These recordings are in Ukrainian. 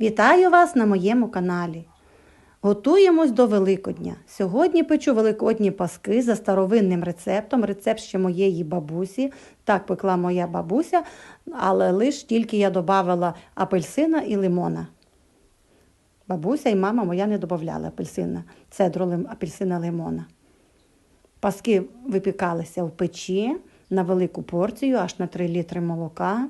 Вітаю вас на моєму каналі. Готуємось до Великодня. Сьогодні печу великодні паски за старовинним рецептом, рецепт ще моєї бабусі. Так пекла моя бабуся, але лише тільки я додавала апельсина і лимона. Бабуся і мама моя не додавали апельсина, цедру апельсина лимона. Паски випікалися в печі на велику порцію, аж на 3 літри молока.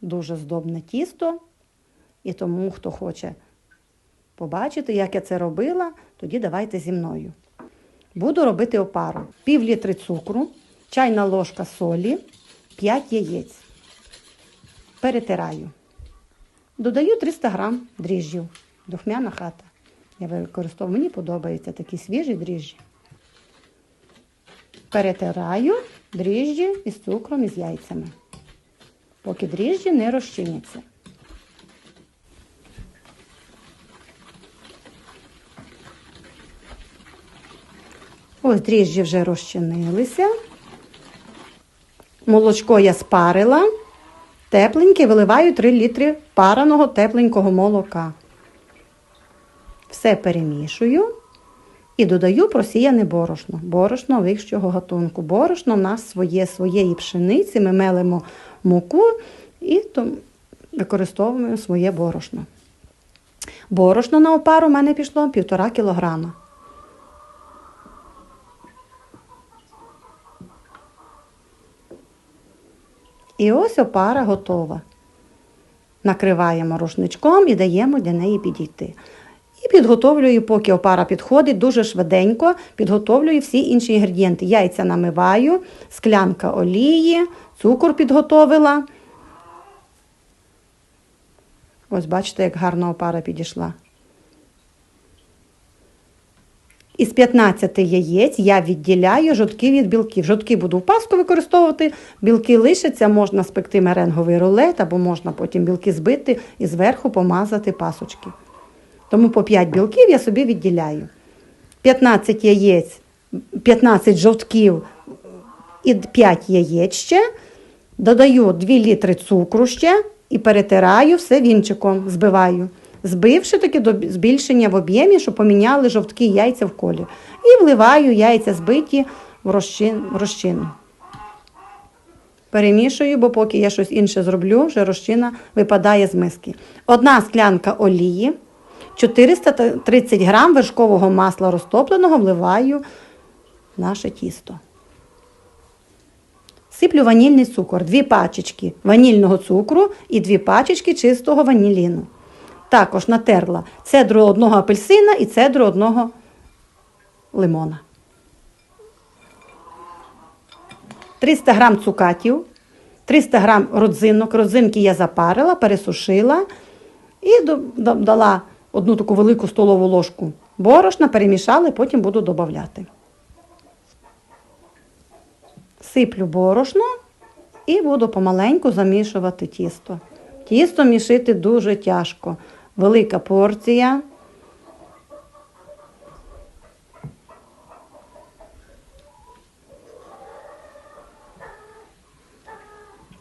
Дуже здобне тісто. І тому, хто хоче побачити, як я це робила, тоді давайте зі мною. Буду робити опару. Пів літри цукру, чайна ложка солі, 5 яєць. Перетираю. Додаю 300 грам дріжджів. Духмяна хата. Я використовую, мені подобаються такі свіжі дріжджі. Перетираю дріжджі із цукром і з яйцями, поки дріжджі не розчиняться. Ось дріжджі вже розчинилися. Молочко я спарила. Тепленьке виливаю 3 літри параного тепленького молока. Все перемішую і додаю просіяне борошно. Борошно вищого гатунку. Борошно в нас своє своєї пшениці. Ми мелимо муку і то використовуємо своє борошно. Борошно на опару в мене пішло 1,5 кілограма. І ось опара готова. Накриваємо рушничком і даємо для неї підійти. І підготовлюю, поки опара підходить, дуже швиденько підготовлюю всі інші інгредієнти. Яйця намиваю, склянка олії, цукор підготовила. Ось бачите, як гарно опара підійшла. Із 15 яєць я відділяю жовтки від білків. Жовтки буду в паску використовувати, білки лишаться, можна спекти меренговий рулет, або можна потім білки збити і зверху помазати пасочки. Тому по 5 білків я собі відділяю. 15 яєць, 15 жовтків і 5 яєць ще. Додаю 2 літри цукру ще і перетираю все вінчиком, збиваю. Збивши таки збільшення в об'ємі, щоб поміняли жовтки і яйця в колір. І вливаю яйця збиті в розчин, в розчин. Перемішую, бо поки я щось інше зроблю, вже розчина випадає з миски. Одна склянка олії, 430 грам вершкового масла розтопленого вливаю в наше тісто. Сиплю ванільний цукор, дві пачечки ванільного цукру і дві пачечки чистого ваніліну. Також натерла цедру одного апельсина і цедру одного лимона. 300 грам цукатів, 300 грам родзинок. Родзинки я запарила, пересушила і додала одну таку велику столову ложку борошна, перемішала потім буду додавати. Сиплю борошно і буду помаленьку замішувати тісто. Тісто мішити дуже тяжко. Велика порція.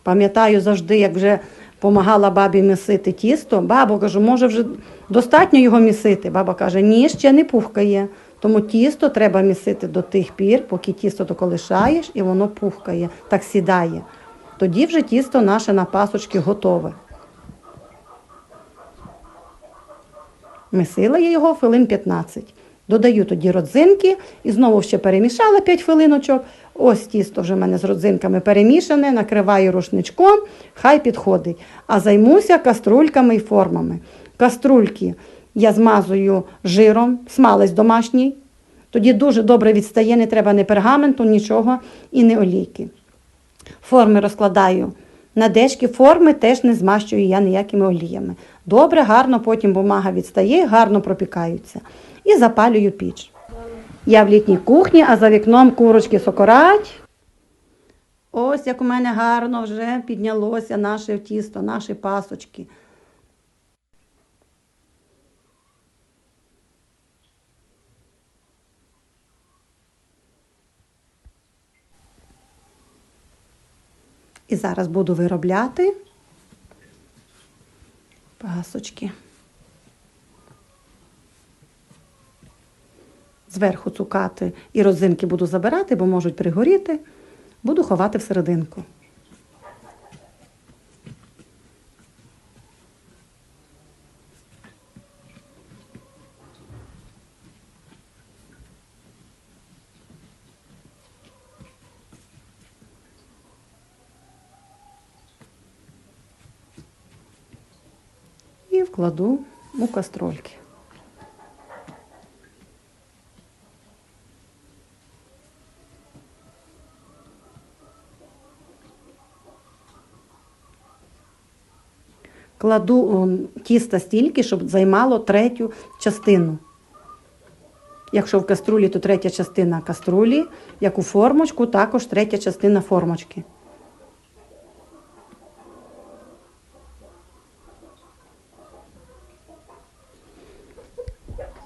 Пам'ятаю завжди, як вже допомагала бабі місити тісто. Бабу кажу, може вже достатньо його місити. Баба каже, ні, ще не пухкає. Тому тісто треба місити до тих пір, поки тісто то колишаєш і воно пухкає, так сідає. Тоді вже тісто наше на пасочки готове. Месила я його хвилин 15. Додаю тоді родзинки і знову ще перемішала 5 хвилиночок. Ось тісто вже в мене з родзинками перемішане, накриваю рушничком, хай підходить. А займуся каструльками і формами. Каструльки я змазую жиром, смалець домашній. Тоді дуже добре відстає, не треба ні пергаменту, нічого і не олійки. Форми розкладаю на дечки, форми теж не змащую я ніякими оліями. Добре, гарно потім бумага відстає, гарно пропікаються. І запалюю піч. Я в літній кухні, а за вікном курочки сокорать. Ось як у мене гарно вже піднялося наше тісто, наші пасочки. І зараз буду виробляти Пасочки. Зверху цукати і розинки буду забирати, бо можуть пригоріти. Буду ховати всерединку. І вкладу у кастрольки. Кладу тіста стільки, щоб займало третю частину. Якщо в каструлі, то третя частина каструлі, як у формочку, також третя частина формочки.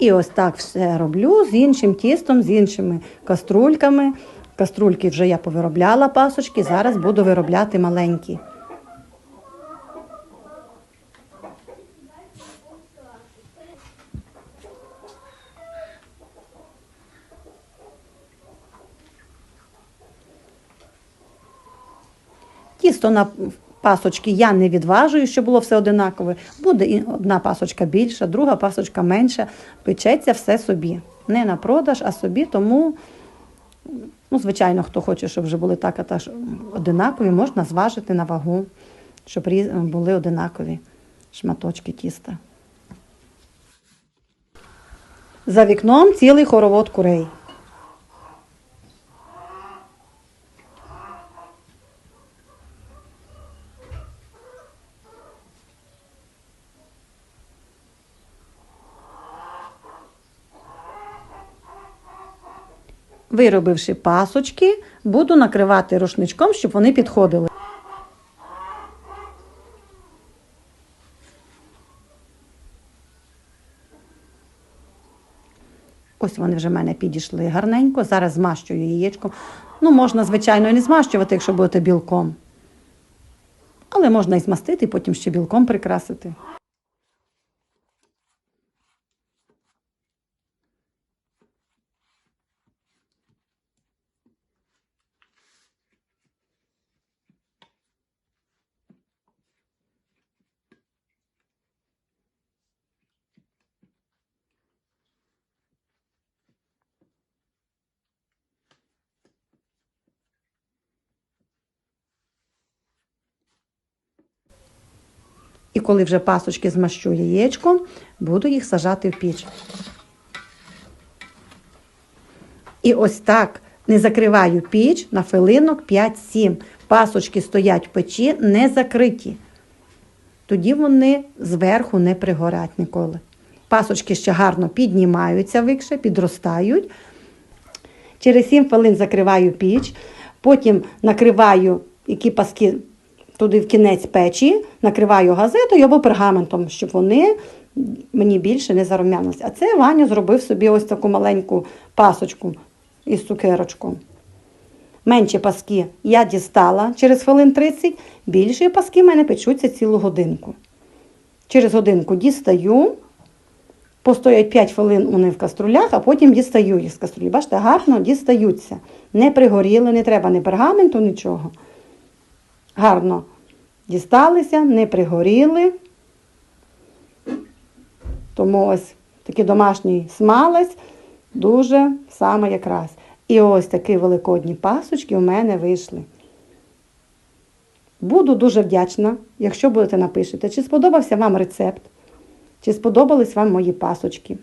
І ось так все роблю з іншим тістом, з іншими каструльками. Каструльки вже я повиробляла пасочки, зараз буду виробляти маленькі. Тісто на пасочки я не відважую, щоб було все одинакове. Буде і одна пасочка більша, друга пасочка менша. Печеться все собі. Не на продаж, а собі. Тому, ну, звичайно, хто хоче, щоб вже були так, а так одинакові, можна зважити на вагу, щоб були одинакові шматочки тіста. За вікном цілий хоровод курей. Виробивши пасочки, буду накривати рушничком, щоб вони підходили. Ось вони вже в мене підійшли гарненько. Зараз змащую яєчком. Ну, можна, звичайно, і не змащувати, якщо будете білком. Але можна і змастити, і потім ще білком прикрасити. І коли вже пасочки змащу яєчком, буду їх сажати в піч. І ось так не закриваю піч на филинок 5-7. Пасочки стоять в печі не закриті. Тоді вони зверху не пригорять ніколи. Пасочки ще гарно піднімаються викше, підростають. Через 7 хвилин закриваю піч, потім накриваю які паски туди в кінець печі, накриваю газетою або пергаментом, щоб вони мені більше не зарум'янилися. А це Ваня зробив собі ось таку маленьку пасочку із цукерочком. Менші паски я дістала через хвилин 30, більші паски в мене печуться цілу годинку. Через годинку дістаю, постоять 5 хвилин вони в каструлях, а потім дістаю їх з каструлі. Бачите, гарно дістаються. Не пригоріли, не треба ні пергаменту, нічого. Гарно дісталися, не пригоріли. Тому ось такий домашній смалець дуже саме якраз. І ось такі великодні пасочки у мене вийшли. Буду дуже вдячна, якщо будете напишете, чи сподобався вам рецепт, чи сподобались вам мої пасочки.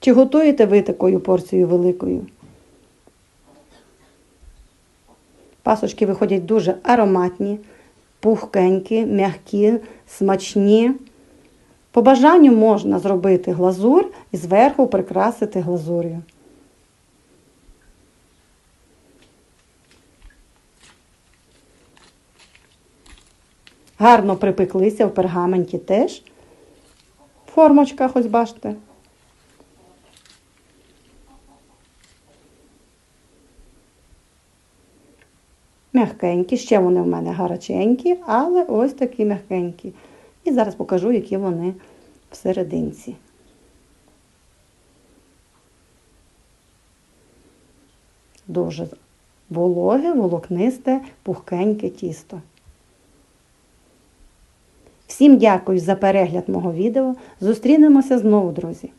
Чи готуєте ви такою порцією великою? Пасочки виходять дуже ароматні, пухкенькі, м'які, смачні. По бажанню можна зробити глазур і зверху прикрасити глазур'ю. Гарно припеклися в пергаменті теж. В формочках, ось бачите. Мягкенькі, ще вони в мене гаряченькі, але ось такі мягкенькі. І зараз покажу, які вони всерединці. Дуже вологе, волокнисте, пухкеньке тісто. Всім дякую за перегляд мого відео. Зустрінемося знову, друзі!